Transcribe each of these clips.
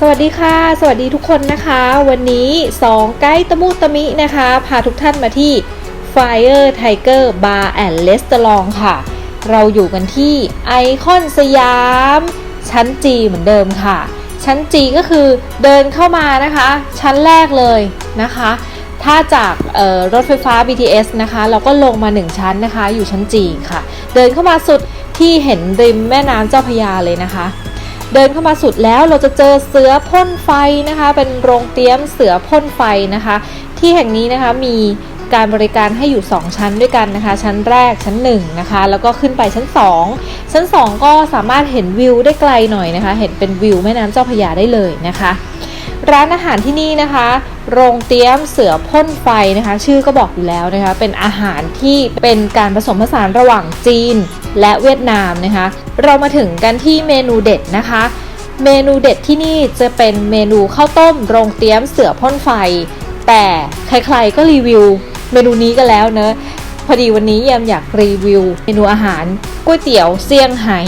สวัสดีค่ะ สวัสดีทุกคนนะคะ วันนี้2ไกด์ตะมุตะมินะคะ พาทุกท่านมาที่ Fire Tiger Bar and Restaurant ค่ะ เราอยู่กันที่ไอคอนสยาม ชั้นจีเหมือนเดิมค่ะ ชั้นจีก็คือเดินเข้ามานะคะ ชั้นแรกเลยนะคะ ถ้าจากรถไฟฟ้า BTS นะคะ เราก็ลงมา 1 ชั้นนะคะ อยู่ชั้นจีค่ะ เดินเข้ามาสุดที่เห็นริมแม่น้ำเจ้าพยาเลยนะคะ เดินเข้ามาสุดแล้วเราจะเจอเสือพ่นไฟนะคะ เป็นโรงเตี้ยมเสือพ่นไฟนะคะ ที่แห่งนี้นะคะมีการบริการให้อยู่ 2 ชั้นด้วยกันนะคะ ชั้นแรกชั้น1นะคะแล้วก็ขึ้นไปชั้น 2 ชั้น 2 ก็สามารถเห็นวิวได้ไกลหน่อยนะคะ เห็นเป็นวิวแม่น้ำเจ้าพระยาได้เลยนะคะ ร้านอาหารที่นี่นะคะ โรงเตรียมเสือพ่นไฟนะคะ ชื่อก็บอกอยู่แล้วนะคะ เป็นอาหารที่เป็นการผสมผสานระหว่างจีนและเวียดนามนะคะ เรามาถึงกันที่เมนูเด็ดนะคะ เมนูเด็ดที่นี่จะเป็นเมนูข้าวต้มโรงเตรียมเสือพ่นไฟ แต่ใครๆก็รีวิวเมนูนี้กันแล้วเนอะพอดีวันนี้ยมอยากรีวิวเมนูอาหารก๋วยเตี๋ยวเซี่ยงไฮ้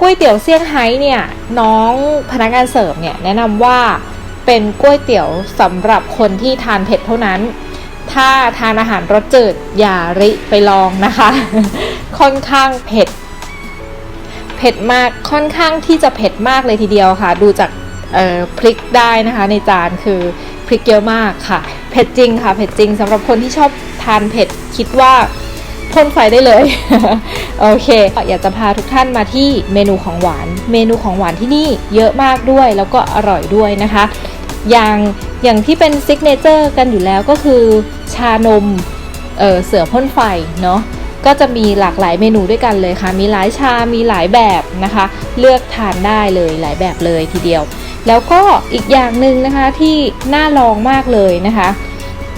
ก๋วยเตี๋ยวเซี่ยงไฮ้เนี่ยน้องพนักงานเสิร์ฟเนี่ยแนะนำว่า เป็นก๋วยเตี๋ยวสำหรับคนที่ทานเผ็ดเท่านั้น ถ้าทานอาหารรสจืดอย่าริไปลองนะคะ ค่อนข้างเผ็ด เผ็ดมากค่อนข้างที่จะเผ็ดมากเลยทีเดียวค่ะ ดูจากพริกได้นะคะในจานคือพริกเยอะมากค่ะ เผ็ดจริงค่ะ เผ็ดจริงสำหรับคนที่ชอบทานเผ็ดคิดว่า พ่นไฟได้เลย โอเคอยากจะพาทุกท่านมาที่เมนูของหวาน เมนูของหวานที่นี่เยอะมากด้วยแล้วก็อร่อยด้วยนะคะ อย่างอย่างที่เป็นซิกเนเจอร์กันอยู่แล้วก็คือชานมเอ่อเสือพ่นไฟเนาะก็จะมีหลากหลายเมนูด้วยกันเลยค่ะ มีหลายชา มีหลายแบบนะคะ เลือกทานได้เลยหลายแบบเลยทีเดียว แล้วก็อีกอย่างหนึ่งนะคะที่น่าลองมากเลยนะคะ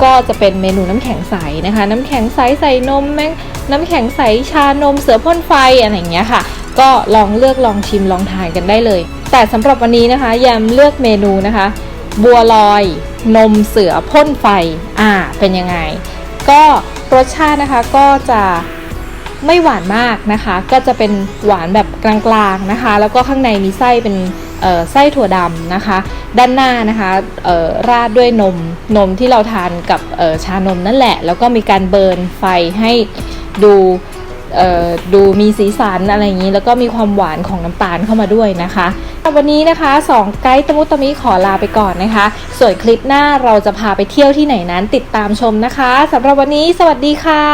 ก็จะเป็นเมนูน้ำแข็งใสนะคะ น้ำแข็งใสใส่นมแมงน้ำแข็งใสชานมเสือพ่นไฟอะไรอย่างเงี้ยค่ะ ก็ลองเลือกลองชิมลองทานกันได้เลย แต่สำหรับวันนี้นะคะยำเลือกเมนูนะคะ บัวลอย นมเสือพ่นไฟอ่าเป็นยังไง ก็รสชาตินะคะก็จะไม่หวานมากนะคะ ก็จะเป็นหวานแบบกลางๆนะคะ แล้วก็ข้างในมีไส้เป็น ไส้ถั่วดำนะคะ ด้านหน้านะคะราดด้วยนมนมที่เราทานกับชานมนั่นแหละ แล้วก็มีการเบิร์นไฟให้ดูดูมีสีสันอะไรอย่างนี้ แล้วก็มีความหวานของน้ำตาลเข้ามาด้วยนะคะวันนี้นะคะ2ไกด์ตะมุตะมิขอลาไปก่อนนะคะ ส่วนคลิปหน้าเราจะพาไปเที่ยวที่ไหนนั้นติดตามชมนะคะสำหรับวันนี้สวัสดีค่ะ